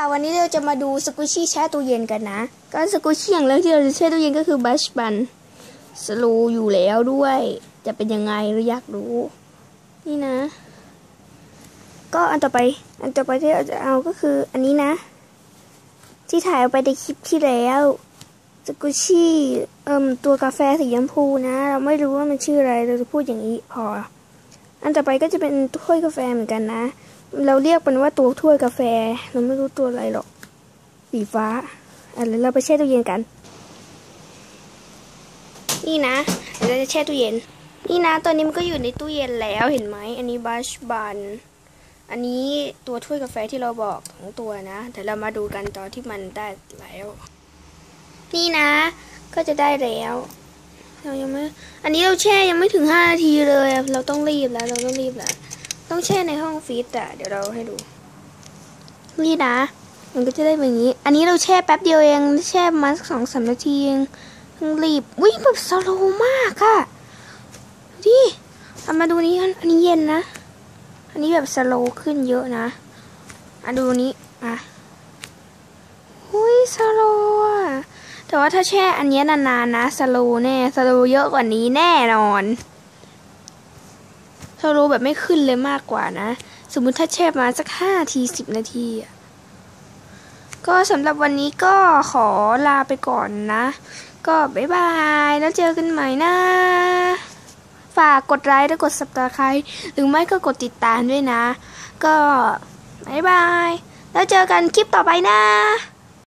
ค่ะวันนี้เราจะมาดูสกุชี่แช่ตู้เย็นกันนะก็สกุชี่อย่างแรกที่เราจะแช่ตู้เย็นก็คือบัชบันสโลอยู่แล้วด้วย จะเป็นยังไงเราอยากรู้ นี่นะ ก็อันต่อไป อันต่อไปที่เราจะเอาก็คืออันนี้นะ ที่ถ่ายเอาไปในคลิปที่แล้วสกุชี่เอ่มตัวกาแฟสีชมพูนะ เราไม่รู้ว่ามันชื่ออะไรเราจะพูดอย่างนี้พอ อันต่อไปก็จะเป็นถ้วยกาแฟเหมือนกันนะ เราเรียกมันว่าตัวถ้วยกาแฟ เราไม่รู้ตัวอะไรหรอก สีฟ้าอะแล้วเราไปแช่ตู้เย็นกัน นี่นะเราจะแช่ตู้เย็น นี่นะ ตอนนี้มันก็อยู่ในตู้เย็นแล้วเห็นไหม อันนี้บัชบัน อันนี้ตัวถ้วยกาแฟที่เราบอกของตัวนะเดี๋ยวเรามาดูกันตอนที่มันได้แล้ว นี่นะ ก็จะได้แล้วเรายังไม่ อันนี้เราแช่ยังไม่ถึงห้านาทีเลย เราต้องรีบแล้ว เราต้องรีบแล้ว ต้องแช่ในห้องฟรีซอะเดี๋ยวเราให้ดู นี่นะ มันก็จะได้แบบนี้ อันนี้เราแช่แป๊บเดียวเอง แช่มาสักสองสามนาทีเองต้องรีบวิ่งแบบสโลมากอะดิเอามาดูนี้อันนี้เย็นนะ อันนี้แบบสโลขึ้นเยอะนะอะดูนี้อะหุ้ยสโลว์อะแต่ว่าถ้าแช่อันนี้นานๆนะสโลแน่สโลเยอะกว่านี้แน่นอน โลแบบไม่ขึ้นเลยมากกว่านะ สมมุติถ้าแช่มาสักห้าทีสิบนาทีก็สำหรับวันนี้ก็ขอลาไปก่อนนะ ก็บ๊ายบายแล้วเจอกันใหม่นะ ฝากกดไลค์และกด subscribe หรือไม่ก็กดติดตามด้วยนะ ก็บ๊ายบายแล้วเจอกันคลิปต่อไปนะ